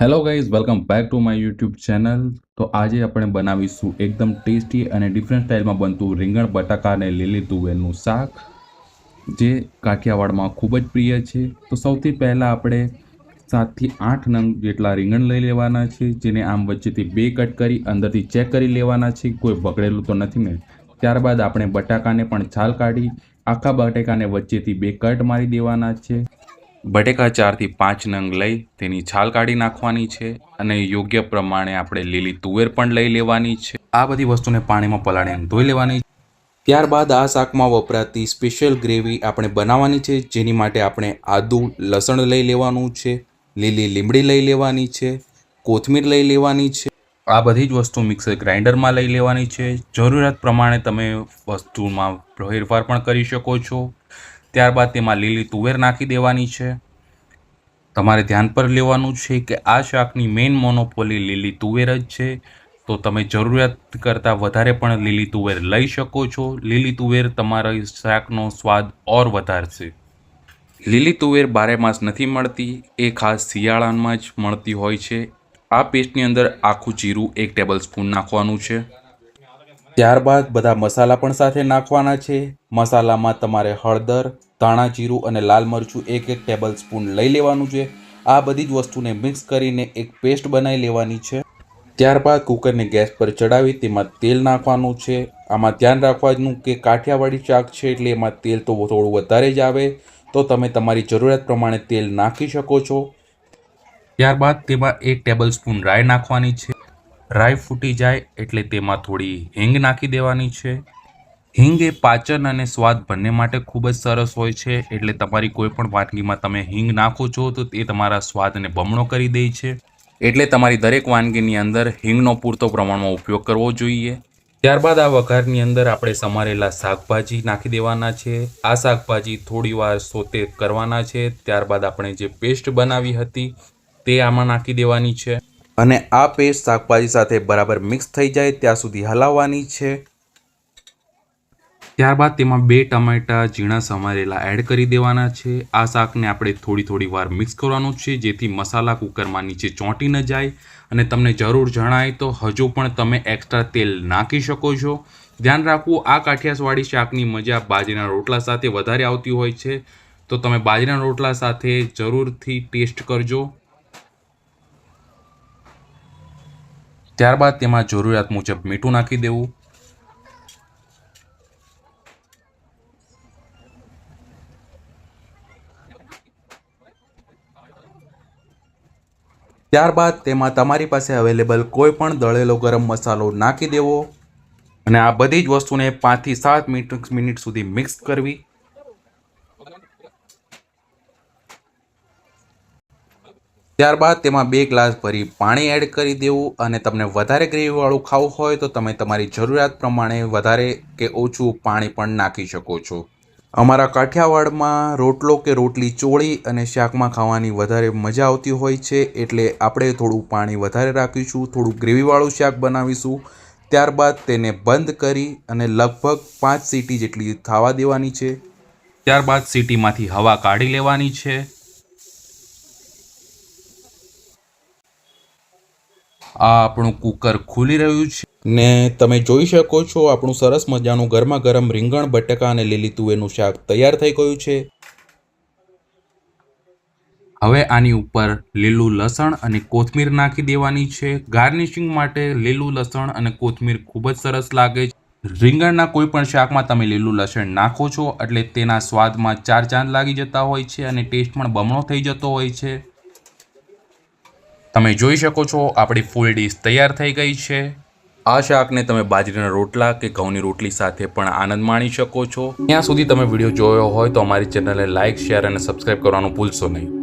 Hello guys welcome back to my YouTube channel તો આજે આપણે બનાવીશું એકદમ ટેસ્ટી અને ડિફરન્ટ સ્ટાઇલમાં બનતું રીંગણ, બટાકા અને લીલી તુવેલનું શાક, જે કાઠિયાવાડમાં ખૂબ જ પ્રિય છે. તો સૌથી પહેલાં આપણે સાતથી આઠ નંગ જેટલા રીંગણ લઈ લેવાના છે, જેને આમ વચ્ચેથી બે કટ કરી અંદરથી ચેક કરી લેવાના છે. કોઈ બગડેલું તો નથી ને. ત્યારબાદ આપણે બટાકાને પણ છાલ કાઢી આખા બટાકાને વચ્ચેથી બે કટ મારી દેવાના છે. બટેકા ચારથી પાંચ નંગ લઈ તેની છાલ કાઢી નાખવાની છે અને યોગ્ય પ્રમાણે આપણે લીલી તુવેર પણ લઈ લેવાની છે. આ બધી વસ્તુને પાણીમાં પલાળીને ધોઈ લેવાની ત્યારબાદ આ શાકમાં વપરાતી સ્પેશિયલ ગ્રેવી આપણે બનાવવાની છે, જેની માટે આપણે આદુ, લસણ લઈ લેવાનું છે, લીલી લીમડી લઈ લેવાની છે, કોથમીર લઈ લેવાની છે. આ બધી જ વસ્તુ મિક્સર ગ્રાઇન્ડરમાં લઈ લેવાની છે. જરૂરિયાત પ્રમાણે તમે વસ્તુમાં ફેરફાર પણ કરી શકો છો. ત્યારબાદ તેમાં લીલી તુવેર નાખી દેવાની છે. તમારે ધ્યાન પર લેવાનું છે કે આ શાકની મેઇન મોનોપોલી લીલી તુવેર જ છે. તો તમે જરૂરિયાત કરતાં વધારે પણ લીલી તુવેર લઈ શકો છો. લીલી તુવેર તમારા શાકનો સ્વાદ ઓર વધારશે. લીલી તુવેર બારે માસ નથી મળતી, એ ખાસ શિયાળામાં જ મળતી હોય છે. આ પેસ્ટની અંદર આખું જીરું એક ટેબલ સ્પૂન નાખવાનું છે. ત્યારબાદ બધા મસાલા પણ સાથે નાખવાના છે. મસાલામાં તમારે હળદર, ધાણા જીરું અને લાલ મરચું એક એક ટેબલ સ્પૂન લઈ લેવાનું છે. આ બધી જ વસ્તુને મિક્સ કરીને એક પેસ્ટ બનાવી લેવાની છે. ત્યારબાદ કુકરને ગેસ પર ચડાવી તેમાં તેલ નાખવાનું છે. આમાં ધ્યાન રાખવાનું કે કાઠિયાવાડી શાક છે એટલે એમાં તેલ તો થોડું વધારે જ આવે. તો તમે તમારી જરૂરિયાત પ્રમાણે તેલ નાખી શકો છો. ત્યારબાદ તેમાં એક ટેબલ સ્પૂન રાઈ નાખવાની છે. રાઈ ફૂટી જાય એટલે તેમાં થોડી હિંગ નાખી દેવાની છે. હિંગ એ પાચન અને સ્વાદ બંને માટે ખૂબ જ સરસ હોય છે. એટલે તમારી કોઈ પણ વાનગીમાં તમે હિંગ નાખો છો તો તે તમારા સ્વાદને બમણો કરી દે છે. એટલે તમારી દરેક વાનગીની અંદર હિંગનો પૂરતો પ્રમાણમાં ઉપયોગ કરવો જોઈએ. ત્યારબાદ આ વઘારની અંદર આપણે સમારેલા શાકભાજી નાખી દેવાના છે. આ શાકભાજી થોડીવાર સોતે કરવાના છે. ત્યારબાદ આપણે જે પેસ્ટ બનાવી હતી તે આમાં નાખી દેવાની છે. અને આ પેસ્ટ શાકભાજી સાથે બરાબર મિક્સ થઈ જાય ત્યાં સુધી હલાવવાની છે. ત્યારબાદ તેમાં બે ટમેટા, ઝીણા સમારેલા એડ કરી દેવાના છે. આ શાકને આપણે થોડી થોડી વાર મિક્સ કરવાનું છે, જેથી મસાલા કુકરમાં નીચે ચોંટી ન જાય. અને તમને જરૂર જણાય તો હજુ પણ તમે એક્સ્ટ્રા તેલ નાખી શકો છો. ધ્યાન રાખવું, આ કાઠિયાસવાળી શાકની મજા બાજરીના રોટલા સાથે વધારે આવતી હોય છે. તો તમે બાજરીના રોટલા સાથે જરૂરથી ટેસ્ટ કરજો. ત્યારબાદ તેમાં જરૂરિયાત મુજબ મીઠું નાખી દેવું. ત્યારબાદ તેમાં તમારી પાસે અવેલેબલ કોઈ પણ દળેલો ગરમ મસાલો નાખી દેવો. અને આ બધી જ વસ્તુને પાંચથી સાત મિનિટ સુધી મિક્સ કરવી. ત્યારબાદ તેમાં બે ગ્લાસ ભરી પાણી એડ કરી દેવું અને તમને વધારે ગ્રેવીવાળું ખાવું હોય તો તમે તમારી જરૂરિયાત પ્રમાણે વધારે કે ઓછું પાણી પણ નાખી શકો છો. અમારા કાઠિયાવાડમાં રોટલો કે રોટલી ચોળી અને શાકમાં ખાવાની વધારે મજા આવતી હોય છે એટલે આપણે થોડું પાણી વધારે રાખીશું, થોડું ગ્રેવીવાળું શાક બનાવીશું, ત્યારબાદ તેને બંધ કરી અને લગભગ પાંચ સીટી જેટલી થવા દેવાની છે. ત્યારબાદ સીટીમાંથી હવા કાઢી લેવાની છે. આ આપણું કુકર ખુલી રહ્યું છે. ને તમે જોઈ શકો છો આપણું સરસ મજાનું ગરમા ગરમ રીંગણ બટાકા અને લીલી તુવેરનું શાક તૈયાર થઈ ગયું છે. હવે આની ઉપર લીલું લસણ અને કોથમીર નાખી દેવાની છે. ગાર્નિશિંગ માટે લીલું લસણ અને કોથમીર ખૂબ જ સરસ લાગે છે. રીંગણના કોઈ પણ શાકમાં તમે લીલું લસણ નાખો છો એટલે તેના સ્વાદમાં ચાર ચાંદ લાગી જતા હોય છે અને ટેસ્ટ પણ બમણો થઈ જતો હોય છે. તમે જોઈ શકો છો, આપણી ફૂલ ડીશ તૈયાર થઈ ગઈ છે. આ શાકને તમે બાજરીના રોટલા કે ઘઉંની રોટલી સાથે પણ આનંદ માણી શકો છો. ત્યાં સુધી તમે વીડિયો જોયો હોય તો અમારી ચેનલને લાઇક શેર અને સબસ્ક્રાઇબ કરવાનું ભૂલશો નહીં.